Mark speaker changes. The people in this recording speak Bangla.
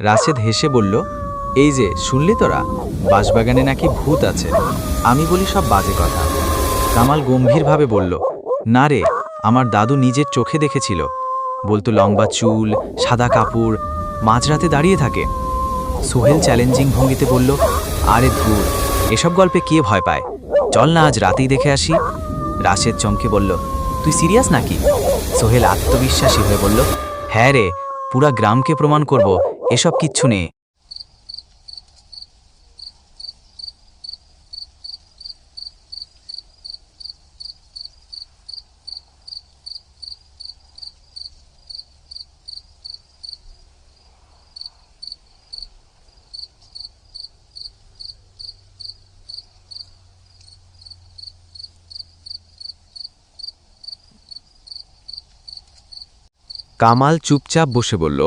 Speaker 1: রাশেদ হেসে বলল, এই যে, শুনলি তোরা? বাঁশবাগানে নাকি ভূত আছে? আমি বলি সব বাজে কথা। কামাল গম্ভীরভাবে বলল, না রে, আমার দাদু নিজের চোখে দেখেছিল। বলতো লম্বা চুল, সাদা কাপড়, মাঝরাতে দাঁড়িয়ে থাকে। সোহেল চ্যালেঞ্জিং ভঙ্গিতে বলল, আরে ধুর, এসব গল্পে কে ভয় পায়? চল না আজ রাতেই দেখে আসি। রাশেদ চমকে বলল, তুই সিরিয়াস নাকি? সোহেল আত্মবিশ্বাসী হয়ে বলল হ্যাঁ রে, পুরা গ্রামকে প্রমাণ করব। এসব কিচ্ছু নেই।
Speaker 2: কামাল চুপচাপ বসে বলল